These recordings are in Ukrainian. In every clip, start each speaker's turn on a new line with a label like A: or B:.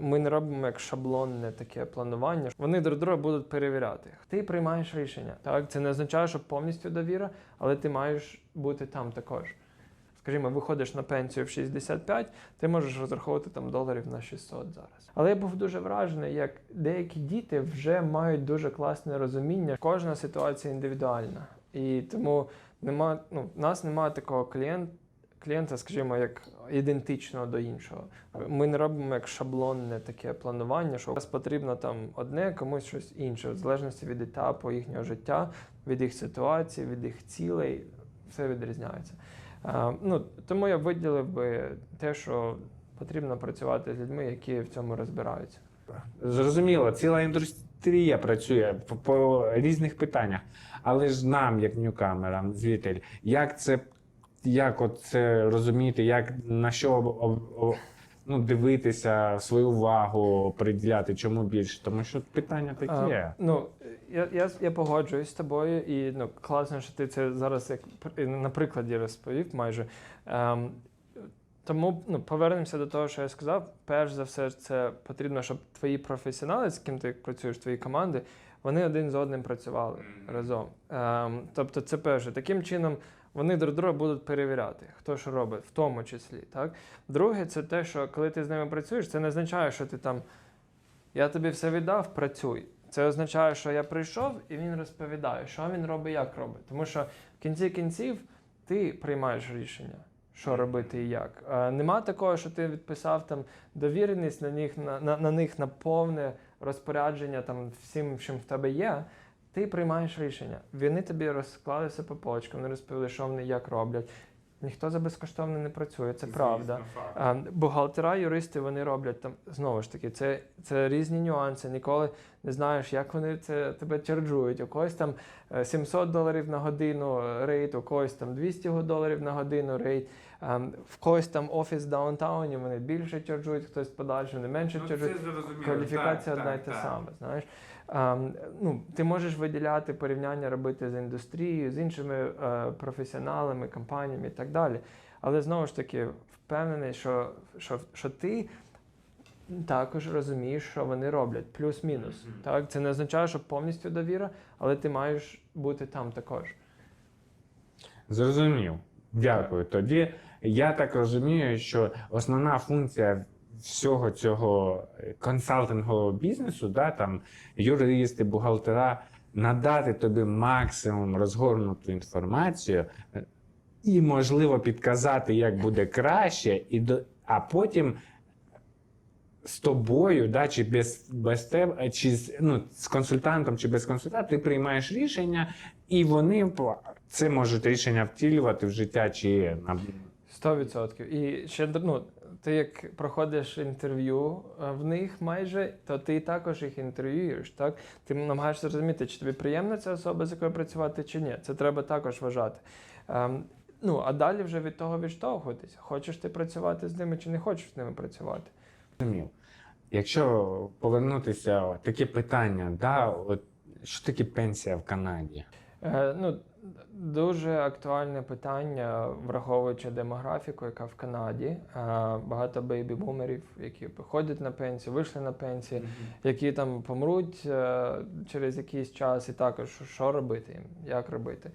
A: Ми не робимо як шаблонне таке планування. Вони друг друга будуть перевіряти. Ти приймаєш рішення. Так, це не означає, що повністю довіра, але ти маєш бути там також. Скажімо, виходиш на пенсію в 65, ти можеш розраховувати там доларів на 600 зараз. Але я був дуже вражений, як деякі діти вже мають дуже класне розуміння. Кожна ситуація індивідуальна. І тому нема, ну, в нас немає такого клієнта. Клієнта, скажімо, як ідентичного до іншого. Ми не робимо як шаблонне таке планування, що у вас потрібно там одне, комусь щось інше, в залежності від етапу їхнього життя, від їх ситуації, від їх цілей, все відрізняється. Е, ну, тому я виділив би те, що потрібно працювати з людьми, які в цьому розбираються.
B: Зрозуміло, ціла індустрія працює по, різних питаннях. Але ж нам, як ньюкамерам, звітель, як це, як от це розуміти, як на що об- ну, дивитися, свою увагу приділяти, чому більше? Тому що питання таке.
A: А, ну, я, я, я погоджуюсь з тобою, і ну, класно, що ти це зараз як на прикладі розповів майже. Ем, тому ну, повернемося до того, що я сказав. Перш за все, це потрібно, щоб твої професіонали, з ким ти працюєш, твої команди, вони один з одним працювали разом. Ем, тобто, це перше. Таким чином вони друг друга будуть перевіряти, хто що робить, в тому числі. Так? Друге, це те, що коли ти з ними працюєш, це не означає, що ти там. Я тобі все віддав, працюй. Це означає, що я прийшов і він розповідає, що він робить, як робить. Тому що в кінці кінців ти приймаєш рішення, що робити і як. Е, нема такого, що ти відписав там довіреність на них на, на, на них на повне розпорядження там всім, чим в тебе є. Ти приймаєш рішення. Вони тобі розклали все по полочкам, вони розповіли, що вони як роблять. Ніхто за безкоштовно не працює, це правда. А, Бухгалтера, юристи вони роблять там знову ж таки, це, це різні нюанси. Ніколи не знаєш, як вони це тебе чарджують. У когось там е, 700 доларів на годину е, рейт, у когось там 200 доларів на годину рейт. А, В когось там офіс в даунтауні, вони більше чарджують, хтось подальше, вони менше чарджують. Кваліфікація одна й та сама, знаєш. Ну, ти можеш виділяти порівняння робити з індустрією, з іншими е, професіоналами, компаніями і так далі. Але знову ж таки, впевнений, що, що, що ти також розумієш, що вони роблять, плюс-мінус. Так? Це не означає, що повністю довіра, але ти маєш бути там також.
B: Зрозумів. Дякую. Тоді я так розумію, що основна функція всього цього консалтингового бізнесу, да, там юристи, бухгалтера, надати тобі максимум розгорнуту інформацію е, і, можливо, підказати, як буде краще, і до, а потім. З тобою, да, чи без, без тебе, чи з, ну, з консультантом, чи без консультанта, ти приймаєш рішення, і вони це можуть рішення втілювати в життя, чи на
A: 100%. І ще ну, ти як проходиш інтерв'ю е, в них майже, то ти також їх інтерв'юєш. Так? Ти намагаєшся зрозуміти, чи тобі приємна ця особа, з якою працювати, чи ні. Це треба також вважати. Ем, ну, а далі вже від того відштовхуватися. Хочеш ти працювати з ними, чи не хочеш з ними працювати.
B: Зрозумів. Якщо повернутися таке питання, да, от, що таке пенсія в Канаді?
A: Е, ну, дуже актуальне питання, враховуючи демографіку, яка в Канаді. Е, багато бейбі-бумерів, які виходять на пенсію, вийшли на пенсію, які там помруть е, через якийсь час, і також що- що робити їм, як робити.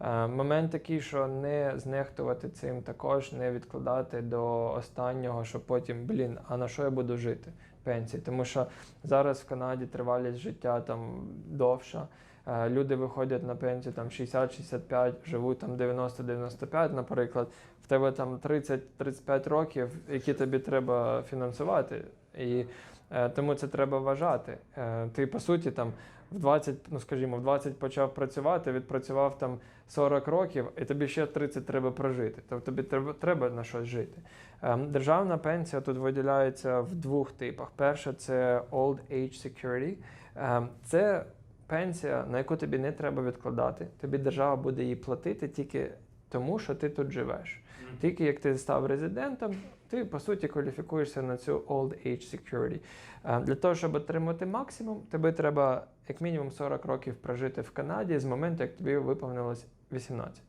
A: Е, момент такий, що не знехтувати цим також, не відкладати до останнього, що потім, блін, а на що я буду жити? Пенсії. Тому що зараз в Канаді тривалість життя там довша. Е, Люди виходять на пенсію там 60-65, живуть там 90-95, наприклад. В тебе там 30-35 років, які тобі треба фінансувати. І е, тому це треба вважати. Е, ти по суті там в 20, ну скажімо, в 20 почав працювати, відпрацював там 40 років, і тобі ще 30 треба прожити. Тобто тобі треба, треба на щось жити. Е, Державна пенсія тут виділяється в двох типах. Перше це Old Age Security. Е, Це пенсія, на яку тобі не треба відкладати. Тобі держава буде її платити тільки тому, що ти тут живеш. Тільки як ти став резидентом, ти по суті кваліфікуєшся на цю Old Age Security. Е, Для того, щоб отримати максимум, тобі треба як мінімум 40 років прожити в Канаді з моменту, як тобі виповнилось 18.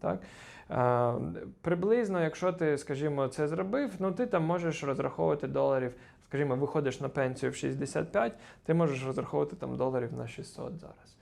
A: Так? Е, приблизно, якщо ти, скажімо, це зробив, ну ти там можеш розраховувати доларів, скажімо, виходиш на пенсію в 65, ти можеш розраховувати там доларів на 600 зараз.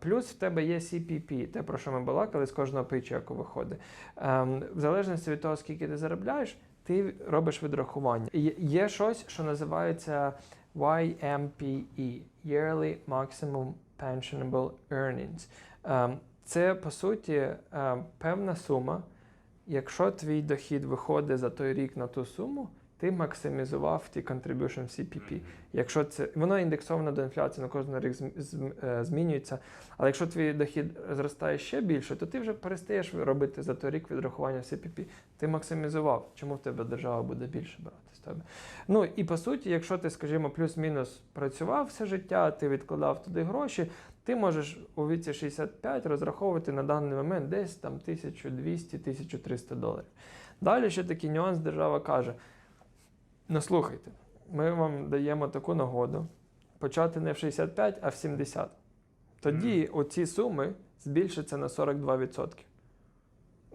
A: Плюс в тебе є CPP, те, про що ми балакали з кожного пейчеку виходить. Ем, в залежності від того, скільки ти заробляєш, ти робиш відрахування. Є, щось, що називається YMPE Yearly Maximum Pensionable Earnings. Ем, це по суті ем, певна сума. Якщо твій дохід виходить за той рік на ту суму, ти максимізував ті contribution CPP. Якщо це воно індексовано до інфляції, на кожен рік е, змінюється. Але якщо твій дохід зростає ще більше, то ти вже перестаєш робити за той рік відрахування CPP. Ти максимізував. Чому в тебе держава буде більше брати з тебе? Ну і по суті, якщо ти, скажімо, плюс-мінус працював все життя, ти відкладав туди гроші, ти можеш у віці 65 розраховувати на даний момент десь там 1200-1300 доларів. Далі ще такий нюанс держава каже: ну слухайте, ми вам даємо таку нагоду почати не в 65, а в 70. Тоді оці суми збільшаться на 42%.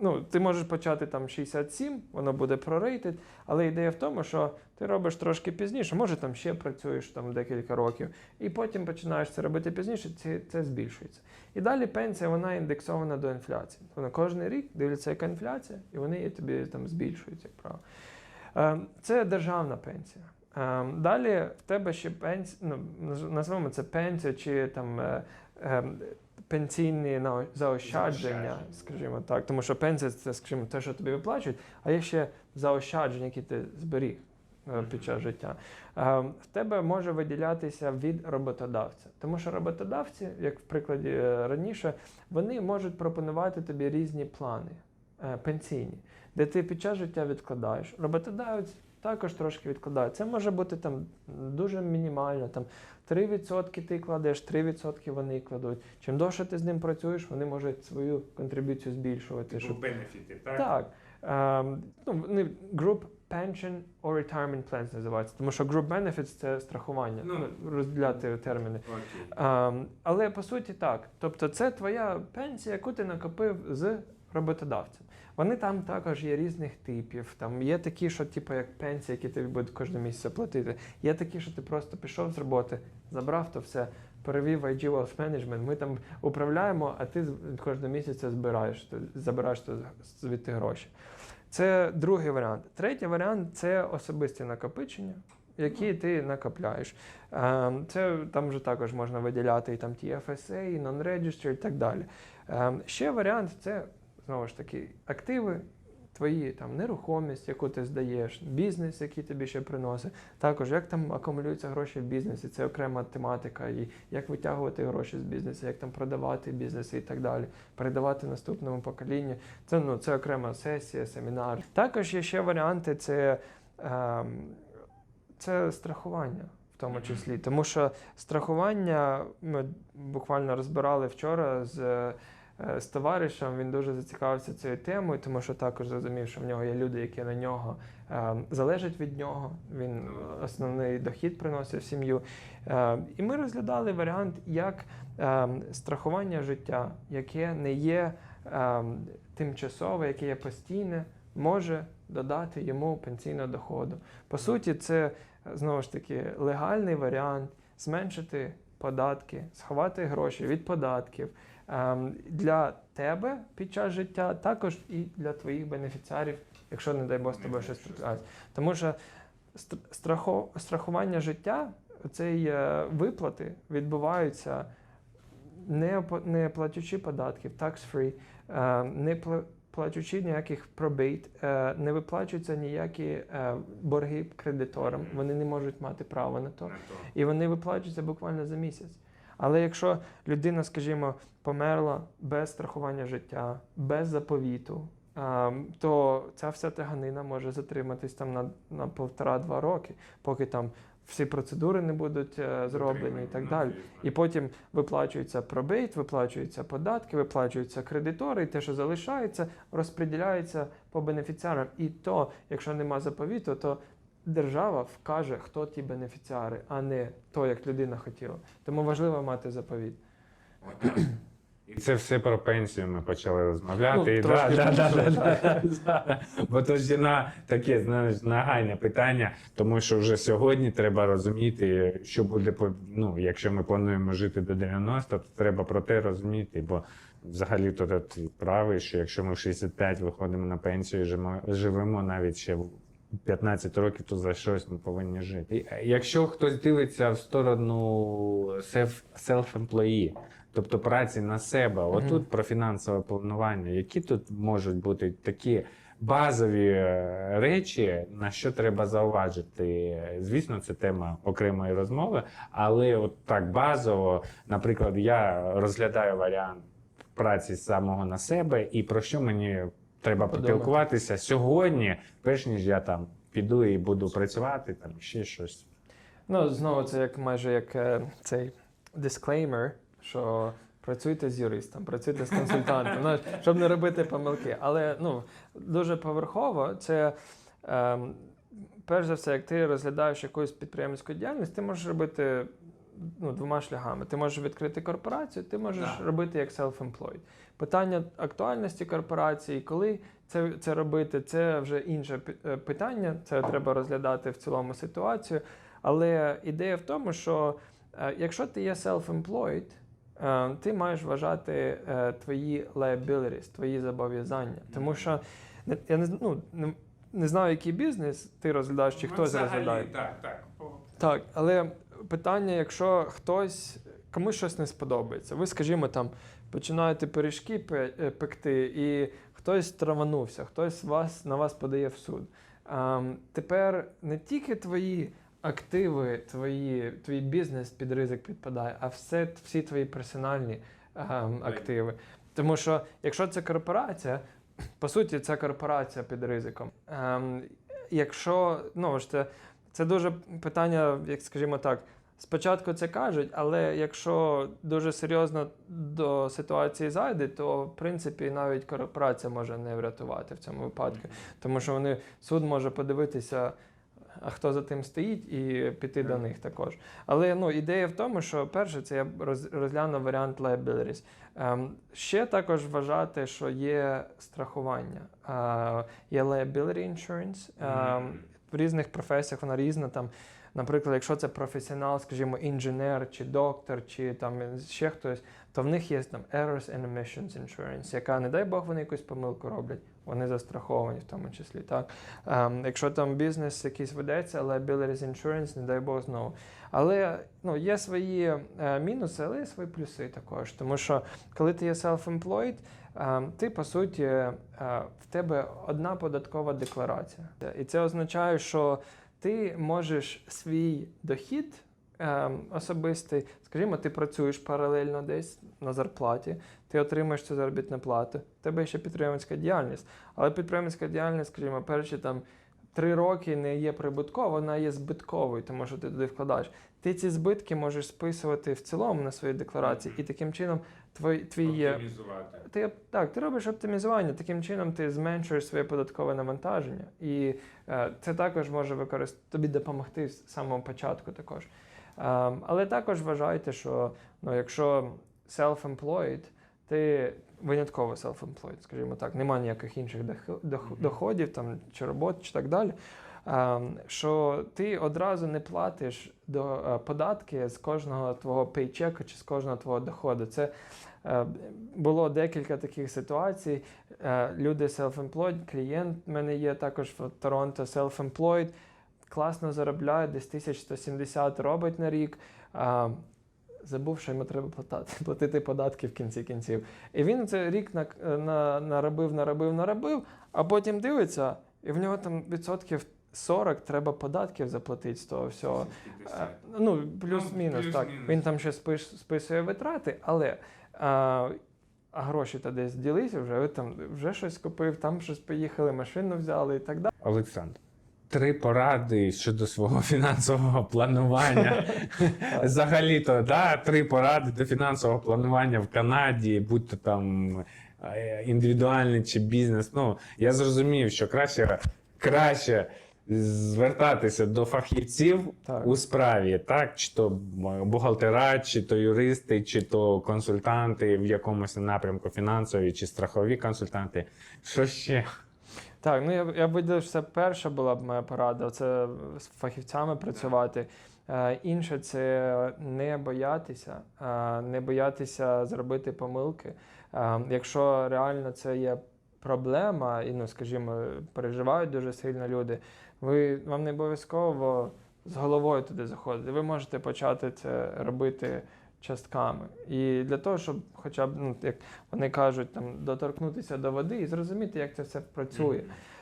A: Ну, ти можеш почати там 67, воно буде прорейтед, але ідея в тому, що ти робиш трошки пізніше, може там ще працюєш там декілька років, і потім починаєш це робити пізніше, це, це збільшується. І далі пенсія вона індексована до інфляції. Вона кожен рік дивляться, яка інфляція, і вони тобі там збільшують, як правило. Е, Це державна пенсія. Е, Далі в тебе ще пенсія, ну, наз- назвемо це пенсія чи там е, пенсійні заощадження, скажімо так. Тому що пенсія це, скажімо, те, що тобі виплачують, а є ще заощадження, які ти зберіг під час життя. В тебе може виділятися від роботодавця. Тому що роботодавці, як в прикладі раніше, вони можуть пропонувати тобі різні плани пенсійні, де ти під час життя відкладаєш. Роботодавець також трошки відкладає. Це може бути там дуже мінімально. Там 3% ти кладеш, 3% вони кладуть. Чим довше ти з ним працюєш, вони можуть свою контрибуцію збільшувати. щоб
B: бенефіти, так?
A: так. Ем, ну, вони Group Pension or Retirement Plans називаються, тому що Group Benefits – це страхування,
B: Ну.
A: ну, розділяти терміни. Ем, але по суті так. Тобто це твоя пенсія, яку ти накопив з роботодавцем. Вони там також є різних типів. Там є такі, що типу як пенсія, які тобі будуть кожного місяця платити. Є такі, що ти просто пішов з роботи, забрав то все, перевів в IG Wealth Management, Ми там управляємо, а ти кожного місяця збираєш, забираєш то звідти гроші. Це другий варіант. Третій варіант це особисті накопичення. Які ти накопляєш. Ем, Це там вже також можна виділяти і там TFSA, і non-register і так далі. Ем, Ще варіант це знову ж таки активи, твої там нерухомість, яку ти здаєш, бізнес, який тобі ще приносить. Також як там акумулюються гроші в бізнесі, це окрема тематика, і як витягувати гроші з бізнесу, як там продавати бізнеси і так далі, передавати наступному поколінню. Це ну це окрема сесія, семінар. Також є ще варіанти, це. Ем, це страхування в тому числі. Тому що страхування ми буквально розбирали вчора з, е, з товаришем. Він дуже зацікавився цією темою, тому що також зрозумів, що в нього є люди, які на нього е, залежать від нього. Він е, основний дохід приносить в сім'ю. Е, і ми розглядали варіант, як е, страхування життя, яке не є е, тимчасове, яке є постійне, може додати йому пенсійного доходу. По суті, це знову ж таки легальний варіант зменшити податки, сховати гроші від податків для тебе під час життя, також і для твоїх бенефіціарів, якщо не дай Бог з тобою щось трапляється. Тому що страхування життя, цієї виплати відбуваються не, не платячи податків, tax-free, е, не пла- платячи ніяких пробейт, е, не виплачуються ніякі е, борги кредиторам, вони не можуть мати право. На то. І вони виплачуються буквально за місяць. Але якщо людина, скажімо, померла без страхування життя, без заповіту, то ця вся тяганина може затриматись там на, на півтора-два роки, поки там всі процедури не будуть е, зроблені і так
B: Ну,
A: далі. І потім виплачується пробейт, виплачуються податки, виплачуються кредитори, і те, що залишається, розподіляється по бенефіціарам. І то, якщо нема заповіту, то держава вкаже, хто ті бенефіціари, а не то, як людина хотіла. Тому важливо мати заповіт.
B: І це все про пенсію ми почали розмовляти.
A: Ну,
B: І да, да, да, да, да. Бо то ж на таке знаєш, нагальне питання, тому що вже сьогодні треба розуміти, що буде ну, якщо ми плануємо жити до 90, то треба про те розуміти. Бо взагалі то ти правий, що якщо ми в 65 виходимо на пенсію живемо навіть ще в 15 років, то за щось ми повинні жити. Е, Якщо хтось дивиться в сторону self- self-employee, тобто праці на себе, отут про фінансове планування, які тут можуть бути такі базові е, речі, на що треба зауважити? Звісно, це тема окремої розмови, але от так базово, наприклад, я розглядаю варіант праці самого на себе і про що мені треба поспілкуватися сьогодні, перш ніж я там піду і буду працювати, там ще щось.
A: Ну, знову це як майже як е, цей disclaimer, що працюйте з юристом, працюйте з консультантом, ну, щоб не робити помилки. Але ну, дуже поверхово це. ем, Перш за все, як ти розглядаєш якусь підприємницьку діяльність, ти можеш робити ну, двома шляхами. Ти можеш відкрити корпорацію, ти можеш
B: Да.
A: робити як self-employed. Питання актуальності корпорації, коли це, це робити, це вже інше е, питання. Це треба розглядати в цілому ситуацію. Але ідея в тому, що е, якщо ти є self-employed, е, ти маєш вважати твої liabilities, твої зобов'язання. Тому що я не, ну, не, не знаю, який бізнес ти розглядаєш, чи хтось розглядає.
B: Так, так.
A: Так, але питання, якщо хтось комусь щось не сподобається, ви, скажімо, там починаєте пиріжки е, пекти, і хтось траванувся, хтось вас на вас подає в суд. Ем, тепер не тільки твої активи, твої, твій бізнес під ризик підпадає, а все, всі твої персональні ем, активи. Тому що якщо це корпорація, по суті, це корпорація під ризиком. Ем, якщо ну ж це, це дуже питання, як скажімо так. Спочатку це кажуть, але якщо дуже серйозно до ситуації зайде, то в принципі навіть корпорація може не врятувати в цьому випадку, тому що вони суд може подивитися, а хто за тим стоїть, і піти до них також. Але ну ідея в тому, що перше, це я розглянув варіант liabilities. Ем, ще також вважати, що є страхування. Е, є liability insurance. Ем, в різних професіях вона різна. Там, наприклад, якщо це професіонал, скажімо, інженер чи доктор, чи там ще хтось, то в них є там errors and omissions insurance, яка, не дай Бог, вони якусь помилку роблять. Вони застраховані в тому числі. Так? Ем, якщо там бізнес якийсь ведеться, liabilities insurance, не дай Бог знову. Але ну, є свої е, мінуси, але є свої плюси також. Тому що коли ти є self-employed, е, ти по суті е, в тебе одна податкова декларація. І це означає, що ти можеш свій дохід е, особистий, скажімо, ти працюєш паралельно десь на зарплаті, ти отримаєш цю заробітну плату, в тебе ще підприємницька діяльність. Але підприємницька діяльність, скажімо, перші там три роки не є прибутковою, вона є збитковою, тому що ти туди вкладаєш. Ти ці збитки можеш списувати в цілому на своїй декларації, і таким чином твій, твій. Ти так, ти робиш оптимізування, таким чином ти зменшуєш своє податкове навантаження, і е, це також може використ... тобі допомогти з самого початку також. Ем, але також вважайте, що ну, якщо self-employed, ти винятково self-employed, скажімо так, немає ніяких інших дох- дох- доходів там, чи робот, чи так далі. Ем, Що ти одразу не платиш до е, податки з кожного твого пейчека чи з кожного твого доходу. Це е, було декілька таких ситуацій. Е, Люди self-employed, клієнт в мене є також в Торонто self-employed, класно заробляє, десь 1170 робить на рік. Забув, що йому треба платити, платити податки в кінці кінців. І він це рік на, на, наробив, наробив, наробив, а потім дивиться, і в нього там відсотків 40 треба податків заплатити з того всього. Е, Ну, плюс-мінус,
B: Ну,
A: так. Він там ще спиш, списує витрати, але а, а гроші то десь ділися вже, ви там вже щось купив, там щось поїхали, машину взяли і так далі.
B: Олександр. Три поради щодо свого фінансового планування. Взагалі-то, да, три поради до фінансового планування в Канаді, будь то там е, індивідуальний чи бізнес. Ну, я зрозумів, що краще, краще звертатися до фахівців
A: Так.
B: у справі, так? Чи то бухгалтера, чи то юристи, чи то консультанти в якомусь напрямку фінансові, чи страхові консультанти. Що ще?
A: Так, ну я, я б виділив, що це перша була б моя порада. Це з фахівцями працювати. Е, інше це не боятися, е, не боятися зробити помилки. Е, якщо реально це є проблема, і ну, скажімо, переживають дуже сильно люди, ви вам не обов'язково з головою туди заходити. Ви можете почати це робити частками. І для того, щоб хоча б, ну, як вони кажуть, там доторкнутися до води і зрозуміти, як це все працює.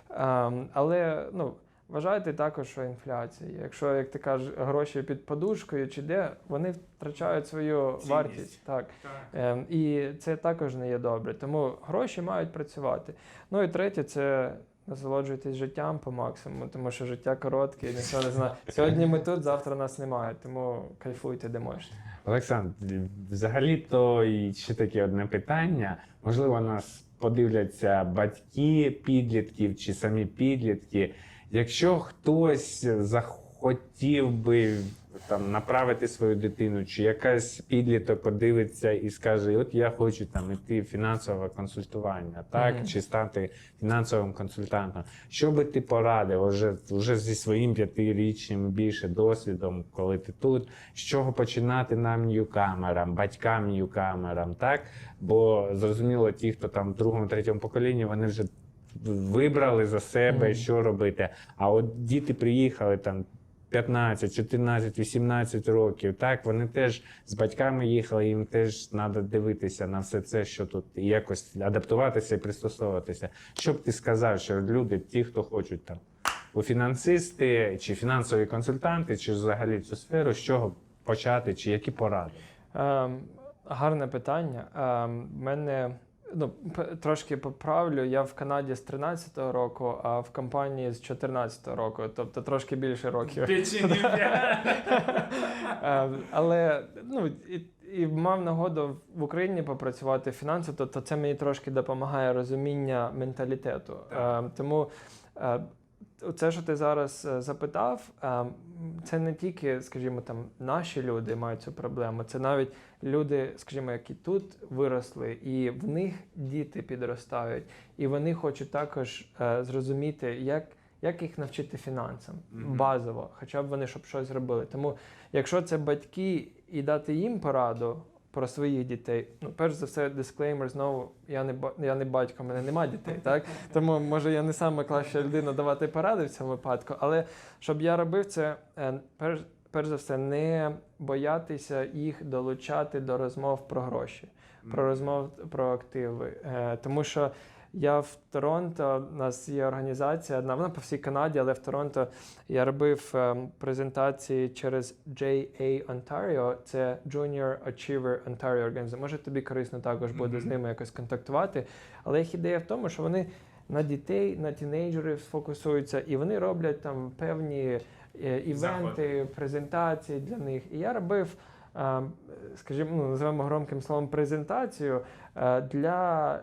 A: Ем, але ну, вважайте також, що інфляція. Якщо, як ти кажеш, гроші під подушкою чи де, вони втрачають свою
B: Цінність.
A: вартість. Так. Ем, і це також не є добре. Тому гроші мають працювати. Ну і третє, це насолоджуйтесь життям по максимуму, тому що життя коротке, і ніхто не знає. Сьогодні ми тут, завтра нас немає, тому кайфуйте, де можете.
B: Олександр, взагалі-то і ще таке одне питання. Можливо, нас подивляться батьки підлітків чи самі підлітки. Якщо хтось захотів би там направити свою дитину, чи якась підліток подивиться і скаже: От я хочу там іти в фінансове консультування, так
A: Мгм.
B: чи стати фінансовим консультантом. Що би ти порадив уже, вже зі своїм п'ятирічним більше досвідом, коли ти тут, з чого починати нам ньюкамерам, батькам ньюкамерам, так? Бо зрозуміло, ті, хто там в другому, третьому поколінні, вони вже вибрали за себе,
A: Мгм.
B: що робити. А от діти приїхали там. 15, 14, 18 років, так вони теж з батьками їхали, їм теж треба дивитися на все це, що тут якось адаптуватися і пристосовуватися. Що б ти сказав, що люди, ті, хто хочуть там у фінансисти чи фінансові консультанти, чи взагалі цю сферу, з чого почати, чи які поради?
A: Ем, гарне питання. Ем, мене ну, трошки поправлю. Я в Канаді з 13-го року, а в компанії з 14-го року, тобто трошки більше років. Ем, Але ну, і, і мав нагоду в Україні попрацювати фінансово, то, то це мені трошки допомагає розуміння менталітету. Ем, Тому е, це, що ти зараз е, запитав, ем, це не тільки, скажімо, там наші люди мають цю проблему, це навіть люди, скажімо, які тут виросли, і в них діти підростають, і вони хочуть також е, зрозуміти, як. Як їх навчити фінансам базово, хоча б вони щоб щось зробили. Тому, якщо це батьки і дати їм пораду про своїх дітей, ну перш за все, дисклеймер знову я не я не батько, в мене немає дітей, так? Тому може я не саме краща людина давати поради в цьому випадку, але щоб я робив це, е, перш, перш за все, не боятися їх долучати до розмов про гроші, про розмов про активи, Е, тому що. Я в Торонто, у нас є організація, одна вона по всій Канаді, але в Торонто я робив ем, презентації через JA Ontario, це Junior Achiever Ontario Organization. Може тобі корисно також буде з ними якось контактувати. Але їх ідея в тому, що вони на дітей, на тінейджерів сфокусуються, і вони роблять там певні е, івенти, презентації для них. І я робив. ем, Скажімо, ну, називаємо громким словом презентацію е, для, е,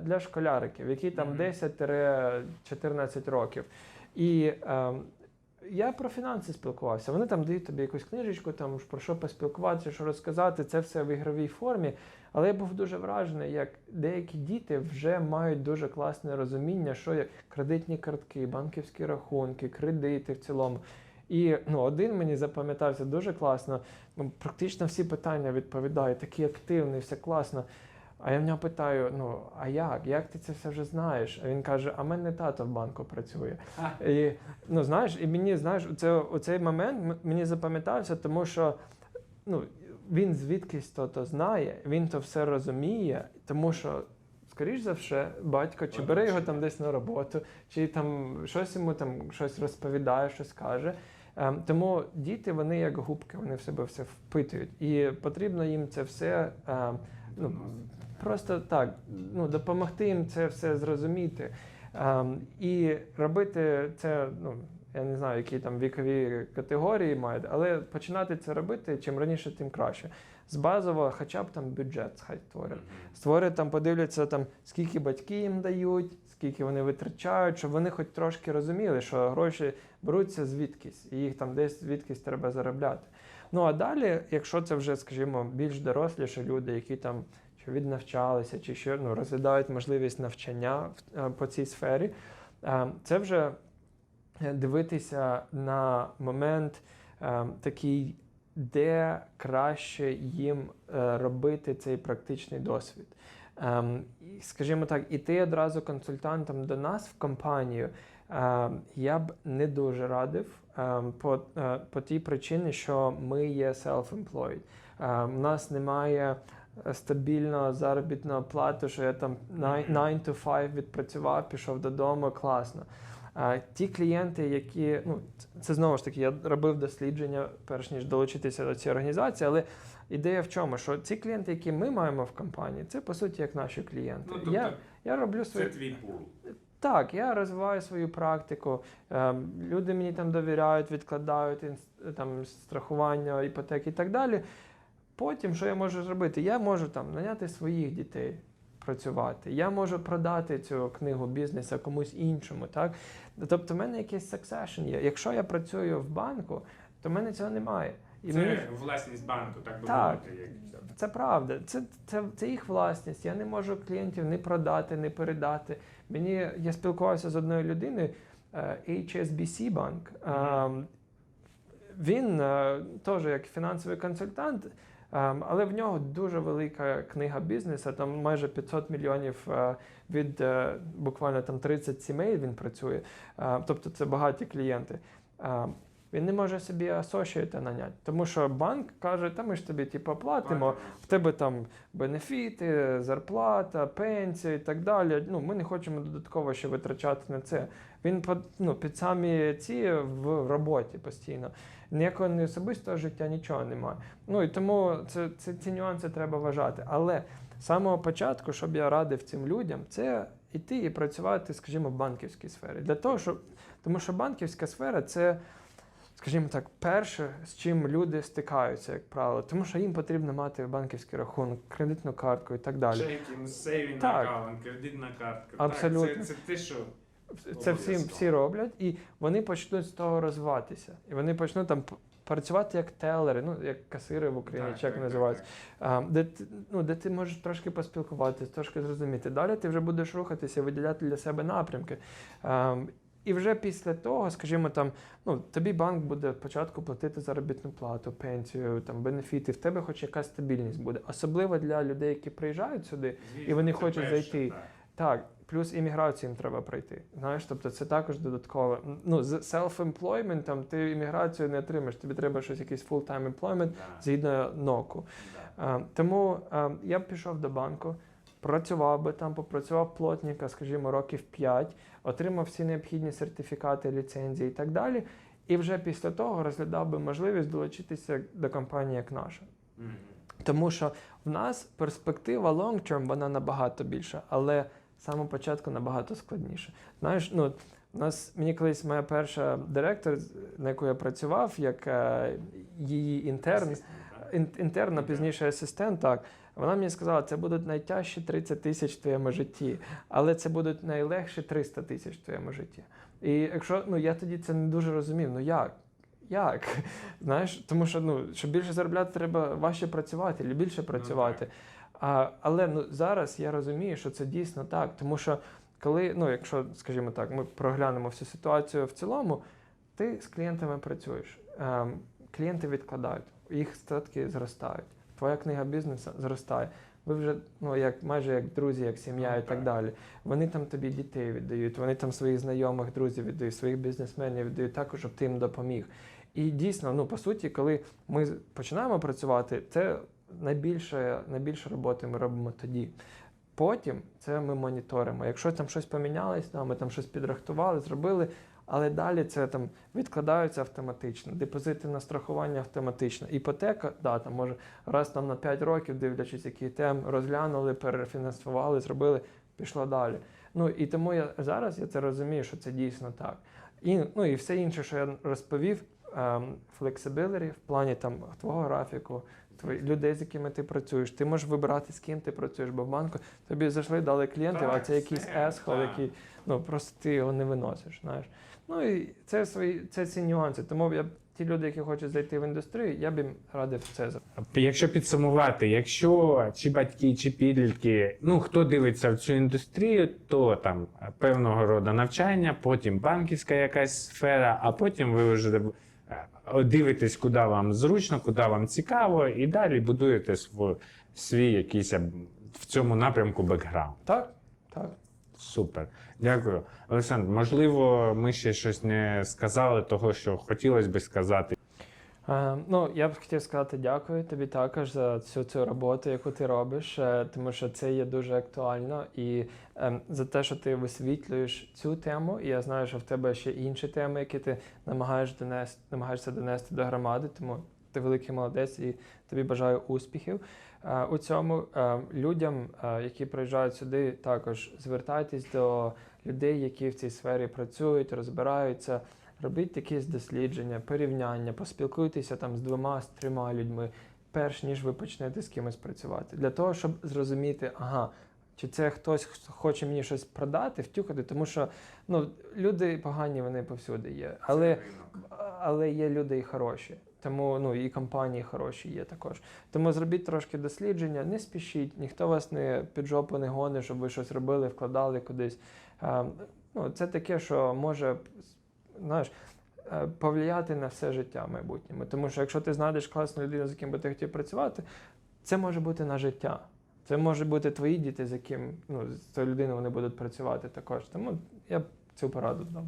A: для школяриків, які там 10-14 років. І ем, я про фінанси спілкувався. Вони там дають тобі якусь книжечку, там про що поспілкуватися, що розказати. Це все в ігровій формі. Але я був дуже вражений, як деякі діти вже мають дуже класне розуміння, що є кредитні картки, банківські рахунки, кредити в цілому. І ну, один мені запам'ятався дуже класно. Ну, практично всі питання відповідає, такий активний, все класно. А я в нього питаю: ну а як? Як ти це все вже знаєш? А він каже: А мене тато в банку працює. І ну знаєш, і мені знаєш, це оцей момент мені запам'ятався, тому що ну він звідкись то то знає, він то все розуміє, тому що. Скоріш за все, батько чи бере його там десь на роботу, чи там щось йому там щось розповідає, щось каже. Ем, тому діти, вони як губки, вони в себе все впитують. І потрібно їм це все ем, ну, просто так, ну, допомогти їм це все зрозуміти. Ем, і робити це, ну, я не знаю, які там вікові категорії мають, але починати це робити чим раніше, тим краще. З базового, хоча б там бюджет хай створять. Створять там, подивляться там, скільки батьки їм дають, скільки вони витрачають, щоб вони хоч трошки розуміли, що гроші беруться звідкись, і їх там десь звідкись треба заробляти. Ну а далі, якщо це вже, скажімо, більш доросліші люди, які там чи віднавчалися, чи ще ну, розглядають можливість навчання е, по цій сфері, е, це вже е, дивитися на момент такий, де краще їм робити цей практичний досвід. Скажімо так, іти одразу консультантом до нас в компанію я б не дуже радив по, е, по тій причині, що ми є self-employed. Е, У нас немає е, стабільного заробітного плату, що я там 9 to 5 відпрацював, пішов додому, класно. А ті клієнти, які ну це- знову ж таки, я робив дослідження, перш ніж долучитися до цієї організації, але ідея в чому? Що ці клієнти, які ми маємо в компанії, це по суті як наші клієнти.
B: Ну, тобто,
A: я роблю
B: це твій пул.
A: Так, я розвиваю свою практику. Ем, люди мені там довіряють, відкладають там страхування, іпотеки і так далі. Потім, що я можу зробити? Я можу там наняти своїх дітей працювати. Я можу продати цю книгу бізнесу комусь іншому. Так? Тобто, в мене якийсь succession є. Якщо я працюю в банку, то в мене цього немає. І
B: це
A: мені-
B: власність банку, так би
A: Так.
B: мовити.
A: Це правда, це, це, це їх власність. Я не можу клієнтів не продати, не передати. Мені я спілкувався з одною людиною, е, HSBC банк. Е, Він е, теж як фінансовий консультант, е, але в нього дуже велика книга бізнесу, там майже 500 мільйонів е, від буквально там 30 сімей він працює. Тобто це багаті клієнти. Він не може собі асошієта наняти, тому що банк каже, та ми ж тобі типу, платимо, в тебе там бенефіти, зарплата, пенсія і так далі. Ну, ми не хочемо додатково ще витрачати на це. Він ну, під самі ці в роботі постійно. Ніякого не особистого життя, нічого немає. Ну і тому це, це, ці нюанси треба вважати. Але з самого початку, щоб я радив цим людям, це йти і працювати, скажімо, в банківській сфері. Для того, щоб, тому що банківська сфера це. Скажімо так, перше, з чим люди стикаються, як правило, тому що їм потрібно мати банківський рахунок, кредитну картку і так далі.
B: Чекінг, сейвінг
A: Так.
B: аккаунт, кредитна картка.
A: Абсолютно.
B: Так, це, це те, що
A: Це всі,
B: Обов'язково.
A: всі роблять, і вони почнуть з того розвиватися. І вони почнуть там п- працювати як телери, ну як касири в Україні,
B: Так,
A: чи як
B: так,
A: називаються.
B: так,
A: А, де, ти, ну, де ти можеш трошки поспілкуватися, трошки зрозуміти. Далі ти вже будеш рухатися, виділяти для себе напрямки. А, і вже після того, скажімо, там, ну, тобі банк буде спочатку платити заробітну плату, пенсію, там, бенефіти, в тебе хоч якась стабільність буде. Особливо для людей, які приїжджають сюди, і вони хочуть
B: перше,
A: зайти.
B: так.
A: Так, плюс імміграцію їм треба пройти. Знаєш, тобто це також додатково. Ну, з self-employment ти імміграцію не отримаєш, тобі треба щось якийсь full-time employment
B: Да,
A: згідно ноку.
B: да.
A: Е, Тому е, я б пішов до банку, працював би там, попрацював плотника, скажімо, років 5, отримав всі необхідні сертифікати, ліцензії і так далі. І вже після того розглядав би можливість долучитися до компанії як наша. Тому що в нас перспектива long term, вона набагато більша, але з самого початку набагато складніше. Знаєш, ну у нас мені колись моя перша директор, на яку я працював, як е, її інтерн, а пізніше асистент, так. Вона мені сказала, це будуть найтяжчі 30 тисяч в твоєму житті, але це будуть найлегші 300 тисяч в твоєму житті. І якщо ну я тоді це не дуже розумів, ну як? Як? Знаєш, тому що ну, щоб більше заробляти, треба важче працювати, більше працювати. а, але ну, зараз я розумію, що це дійсно так. Тому що коли, ну, якщо, скажімо так, ми проглянемо всю ситуацію в цілому, ти з клієнтами працюєш. Ем, клієнти відкладають, їх статки зростають, твоя книга бізнесу зростає. Ви вже ну, як, майже як друзі, як сім'я
B: Ну,
A: і так
B: так.
A: далі. Вони там тобі дітей віддають, вони там своїх знайомих друзів віддають, своїх бізнесменів віддають також, щоб ти їм допоміг. І дійсно, ну по суті, коли ми починаємо працювати, це найбільше, найбільше роботи ми робимо тоді. Потім це ми моніторимо. Якщо там щось помінялось, да, ми там щось підрахтували, зробили, але далі це там відкладаються автоматично, депозити на страхування автоматично. Іпотека, да, там може раз там на 5 років, дивлячись, який тем, розглянули, перефінансували, зробили, пішло далі. Ну і тому я зараз я це розумію, що це дійсно так. І, ну, і все інше, що я розповів, ем, в плані там твого графіку, твої людей, з якими ти працюєш. Ти можеш вибирати, з ким ти працюєш, бо в банку тобі зайшли, дали клієнтів, а це якийсь есхол, який ну просто ти його не виносиш. Знаєш. Ну і це свої це ці нюанси. Тому я ті люди, які хочуть зайти в індустрію, я б їм радив це
B: Якщо підсумувати, якщо чи батьки, чи підлітки, ну хто дивиться в цю індустрію, то там певного роду навчання, потім банківська якась сфера, а потім ви вже е, дивитесь, куди вам зручно, куди вам цікаво, і далі будуєте свій, свій якийсь е, в цьому напрямку бекграунд.
A: Так, так.
B: Супер, дякую. Олександр, можливо, ми ще щось не сказали, того, що хотілося би сказати.
A: Е, ну, я б хотів сказати дякую тобі також за всю цю роботу, яку ти робиш, е, тому що це є дуже актуально і е, за те, що ти висвітлюєш цю тему. І я знаю, що в тебе ще інші теми, які ти намагаєш донести, намагаєшся донести до громади. Тому ти великий молодець і тобі бажаю успіхів. Е, у цьому Е, людям, е, які приїжджають сюди, також звертайтесь до людей, які в цій сфері працюють, розбираються. Робіть якісь дослідження, порівняння, поспілкуйтеся там з двома, з трьома людьми, перш ніж ви почнете з кимось працювати. Для того, щоб зрозуміти, ага, чи це хтось хто хоче мені щось продати, втюхати, тому що ну, люди погані, вони повсюди є. Але, але є люди і хороші. Тому ну і компанії хороші є також. Тому зробіть трошки дослідження, не спішіть, ніхто вас не під жопу не гонить, щоб ви щось робили, вкладали кудись. Е, ну, це таке, що може знаєш, е, повлияти на все життя майбутньому. Тому що якщо ти знайдеш класну людину, з яким би ти хотів працювати, це може бути на життя. Це може бути твої діти, з яким ну, з цією людиною вони будуть працювати також. Тому я б цю пораду дав.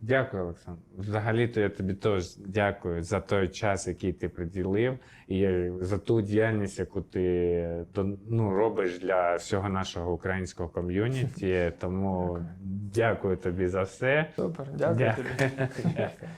B: Дякую, Олександр. Взагалі-то я тобі теж дякую за той час, який ти приділив, і за ту діяльність, яку ти ну, робиш для всього нашого українського ком'юніті. Тому дякую тобі за все.
A: Супер, дякую
B: Дякую.
A: тобі.